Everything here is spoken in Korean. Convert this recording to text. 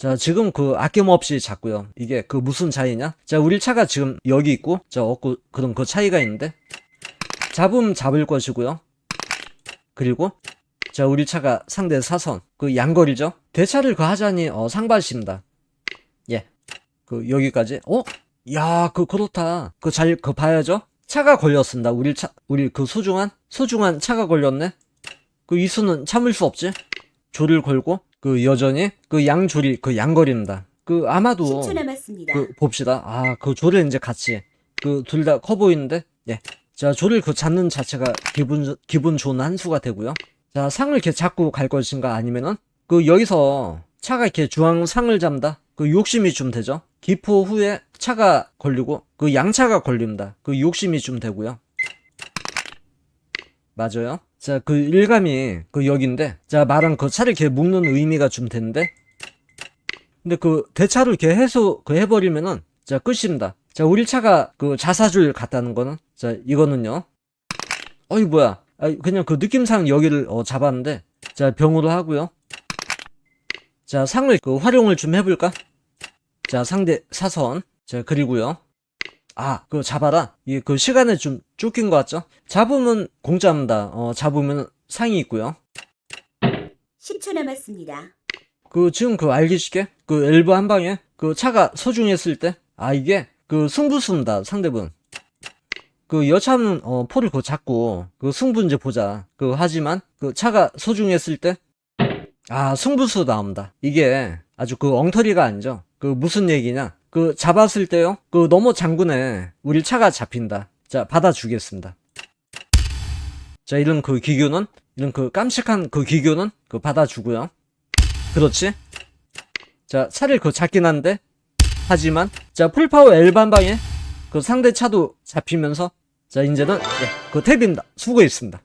자, 지금 그 아낌없이 잡고요. 이게 그 무슨 차이냐? 자, 우리 차가 지금 여기 있고, 자, 없고, 그럼 그 차이가 있는데, 잡음 잡을 것이고요. 그리고, 자, 우리 차가 상대 사선, 그 양거리죠? 대차를 그 하자니, 어, 상반십니다. 예. 그, 여기까지. 어? 야, 그, 그렇다. 그, 잘, 그, 봐야죠? 차가 걸렸습니다. 우리 차, 우리 그 소중한, 소중한 차가 걸렸네? 그 이수는 참을 수 없지? 조를 걸고, 그 여전히 그 양조리, 그 양거리입니다. 그 아마도 10초 남았습니다. 그 봅시다. 아, 그 조를 이제 같이 그 둘 다 커 보이는데, 예. 자, 조를 그 잡는 자체가 기분 좋- 기분 좋은 한 수가 되고요. 자, 상을 이렇게 잡고 갈 것인가 아니면은 그 여기서 차가 이렇게 중앙 상을 잡는다. 그 욕심이 좀 되죠. 기포 후에 차가 걸리고 그 양차가 걸립니다. 그 욕심이 좀 되고요. 맞아요. 자, 그 일감이 그 여기인데, 자, 말한 그 차를 이렇게 묶는 의미가 좀 되는데, 근데 그 대차로 이렇게 해소 그 해버리면은 자 끝입니다. 자 우리 차가 그 자사줄 같다는 거는 자 이거는요. 어이 뭐야? 아, 그냥 그 느낌상 여기를 어, 잡았는데 자 병으로 하고요. 자 상을 그 활용을 좀 해볼까? 자 상대 사선 자 그리고요. 아그 잡아라. 이게 그 시간에 좀 쫓긴 것 같죠? 잡으면 공짜입니다. 어 잡으면 상이 있고요. 10초 남았습니다. 그 지금 그 알기 쉽게 그 엘보 한 방에 그 차가 소중했을 때 아 이게 그 승부수입니다 상대분 그 여차는 어 포를 그 잡고 그 승부 이제 보자 그 하지만 그 차가 소중했을 때 아 승부수 나옵니다 이게 아주 그 엉터리가 아니죠 그 무슨 얘기냐 그 잡았을 때요 그 너무 장군에 우리 차가 잡힌다 자 받아주겠습니다 자 이런 그 기교는 이런 그 깜찍한 그 기교는 그 받아주고요 그렇지. 자, 차를 그 잡긴 한데, 하지만, 자, 풀파워 L 반방에 그 상대 차도 잡히면서, 자, 이제는, 예, 그 탭입니다. 수고했습니다.